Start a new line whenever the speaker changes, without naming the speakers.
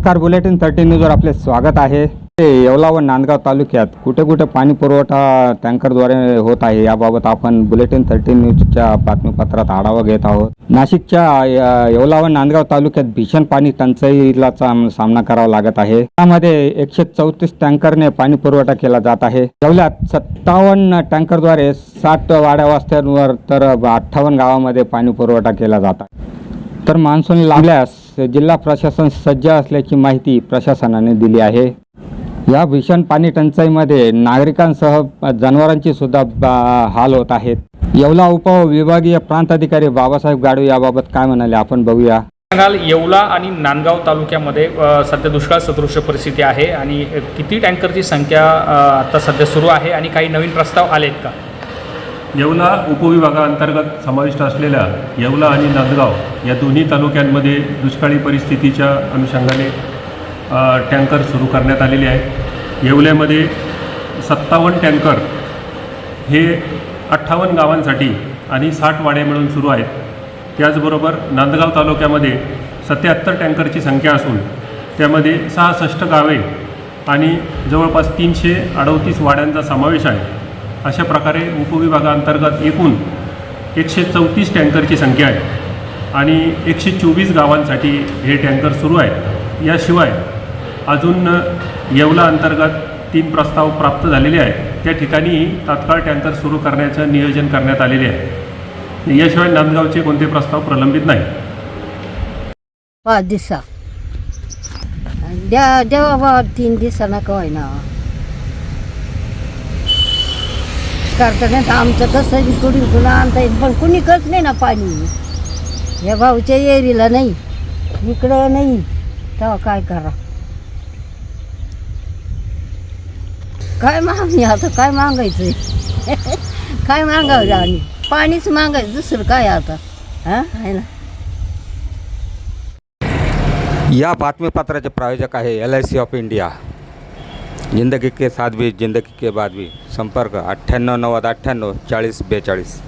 नमस्कार bulletin thirty न्यूजवर आपले स्वागत आहे. ते येवला व नांदगाव तालुक्यात कुठे कुठे पाणी पुरवठा टँकरद्वारे होत आहे याबाबत आपण बुलेटिन थर्टी न्यूजच्या बातमीपत्रात आढावा घेत आहोत. नाशिकच्या येवला व नांदगाव तालुक्यात भीषण पाणी टंचाईला सामना करावा लागत आहे. त्यामध्ये एकशे चौतीस टँकरने पाणी पुरवठा केला जात आहे. येवल्यात सत्तावन्न टँकरद्वारे साठ वाड्या वास्त्यांवर तर अठ्ठावन्न गावामध्ये पाणी पुरवठा केला जात आहे. तर मान्सून लागल्यास जिल्हा प्रशासन सज्ज असल्याची माहिती प्रशासनाने दिली आहे. या भीषण पाणी टंचाईमध्ये नागरिकांसह जनावरांची सुद्धा बा- हाल होत आहेत. येवला उपविभागीय प्रांत अधिकारी बाबासाहेब गाडू याबाबत काय म्हणाले आपण बघूया.
सांगाल येवला आणि नांदगाव तालुक्यामध्ये सध्या दुष्काळ सदृश परिस्थिती आहे आणि किती टँकरची संख्या आता सध्या सुरू आहे आणि काही नवीन प्रस्ताव आलेत का?
येवला उपविभागाअंतर्गत समाविष्ट असलेल्या येवला आणि नांदगाव या दोन्ही तालुक्यांमध्ये दुष्काळी परिस्थितीच्या अनुषंगाने टँकर सुरू करण्यात आलेले आहेत. येवल्यामध्ये सत्तावन्न टँकर हे अठ्ठावन्न गावांसाठी आणि साठ वाडे मिळून सुरू आहेत. त्याचबरोबर नांदगाव तालुक्यामध्ये सत्याहत्तर टँकरची संख्या असून त्यामध्ये सहासष्ट गावे आणि जवळपास तीनशे अडतीस वाड्यांचा समावेश आहे. अशा प्रकारे उपविभागाअंतर्गत एकूण एकशे चौतीस टँकरची संख्या आहे आणि एकशे चोवीस गावांसाठी हे टँकर सुरू आहेत. याशिवाय अजून येवला अंतर्गत तीन प्रस्ताव प्राप्त झालेले आहेत. त्या ठिकाणी तात्काळ टँकर सुरू करण्याचं नियोजन करण्यात आलेले आहे. याशिवाय नांदगावचे कोणते प्रस्ताव प्रलंबित नाही.
पाच दिवसा. द्या द्या बाबा तीन दिवसांना काय ना करताना आमचं कसं बी कुणी आणता येईल पण कुणी कच नाही ना पाणी. या भाऊच्या एरीला नाही. इकडं नाही. तेव्हा काय करा? काय मागणी आता? काय मागायचं काय मागावं आणि पाणीच मागायचं दुसरं काय आता? हां? आहे ना?
या बातमीपत्राचे प्रायोजक आहे L I C of India. जिंदगी के साथ भी जिंदगी के बाद भी संपर्क अठ्ठ्याण्णव नव्वद अठ्ठ्याण्णव चाळीस बेचाळीस